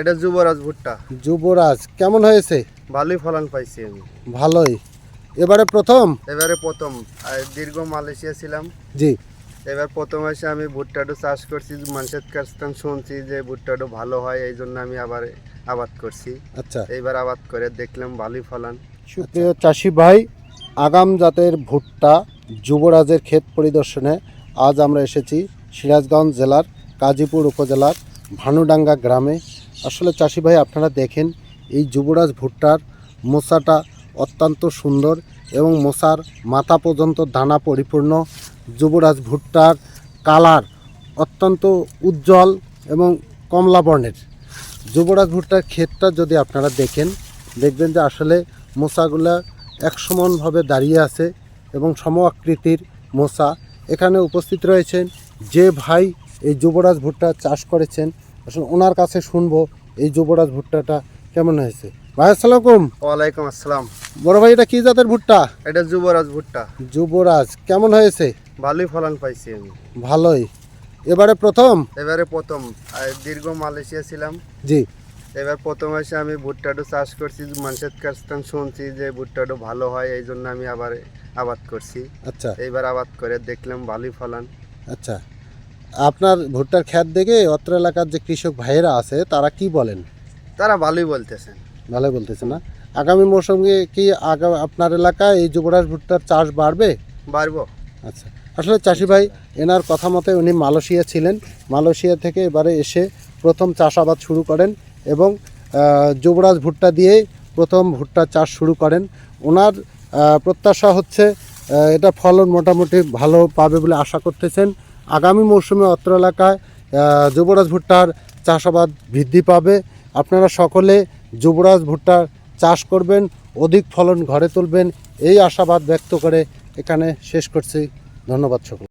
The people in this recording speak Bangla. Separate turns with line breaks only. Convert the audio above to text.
এটা যুবরাজ ভুট্টা।
যুবরাজ কেমন হয়েছে?
ভালোই ফলন পাইছি আমি।
ভালোই। এবারে প্রথম?
এবারে প্রথম। দীর্ঘ মালয়েশিয়া ছিলাম।
জি।
এবার প্রথম এসে আমি ভুট্টাটো চাষ করছি মানুষের কাছ থেকে শুনছি যে ভুট্টাটো ভালো হয় এই জন্য আমি আবার আবাদ করছি।
আচ্ছা।
এইবার আবাদ করে দেখলাম ভালোই ফলন।
সুপ্রিয় চাষি ভাই আগাম জাতের ভুট্টা যুবরাজের ক্ষেত পরিদর্শনে আজ আমরা এসেছি সিরাজগঞ্জ জেলার কাজীপুর উপজেলার ভানুডাঙ্গা গ্রামে। আসলে চাষি ভাই, আপনারা দেখেন, এই যুবরাজ ভুট্টার মোচাটা অত্যন্ত সুন্দর এবং মোচার মাথা পর্যন্ত দানা পরিপূর্ণ। যুবরাজ ভুট্টার কালার অত্যন্ত উজ্জ্বল এবং কমলা বর্ণের। যুবরাজ ভুট্টার ক্ষেতটা যদি আপনারা দেখেন, দেখবেন যে আসলে মোচাগুলা একসমানভাবে দাঁড়িয়ে আছে এবং সম আকৃতির মোচা এখানে উপস্থিত রয়েছেন যে ভাই এই যুবরাজ ভুট্টা চাষ করেছেন। আসলে ওনার কাছে শুনব এই যুবরাজ ভুট্টাটা কেমন হয়েছে। ভাই আসসালাম
ওয়ালাইকুম আসসালাম।
বড় ভাই এটা কি জাতের ভুট্টা?
এটা যুবরাজ ভুট্টা।
যুবরাজ কেমন হয়েছে?
ভালোই ফলন পাইছি আমি।
ভালোই। এবারে প্রথম?
এবারে প্রথম। দীর্ঘ মালয়েশিয়া ছিলাম।
জি।
এবার প্রথম এসে আমি ভুট্টাটো চাষ করছি মানুষের কাছ থেকে শুনছি যে ভুট্টাটো ভালো হয় এই জন্য আমি আবার আবাদ করছি।
আচ্ছা।
এইবার আবাদ করে দেখলাম ভালোই ফলন।
আচ্ছা। আপনার ভুট্টার খ্যাত দেখে অত্র এলাকার যে কৃষক ভাইয়েরা আছে তারা কি বলেন?
তারা ভালোই বলতেছেন।
ভালোই বলতেছে না? আগামী মৌসুমে কি আগা আপনার এলাকায় এই যুবরাজ ভুট্টার চাষ বাড়বে?
পারব
আচ্ছা আসলে চাষি ভাই এনার কথা মতে উনি মালয়েশিয়া ছিলেন। মালয়েশিয়া থেকে এবারে এসে প্রথম চাষাবাদ শুরু করেন এবং যুবরাজ ভুট্টা দিয়েই প্রথম ভুট্টা চাষ শুরু করেন। ওনার প্রত্যাশা হচ্ছে এটা ফলন মোটামুটি ভালো পাবে বলে আশা করতেছেন। আগামী মৌসুমে অত্র এলাকায় যুবরাজ ভুট্টার চাষাবাদ বৃদ্ধি পাবে। আপনারা সকলে যুবরাজ ভুট্টার চাষ করবেন, অধিক ফলন ঘরে তুলবেন, এই আশাবাদ ব্যক্ত করে এখানে শেষ করছি। ধন্যবাদ সকল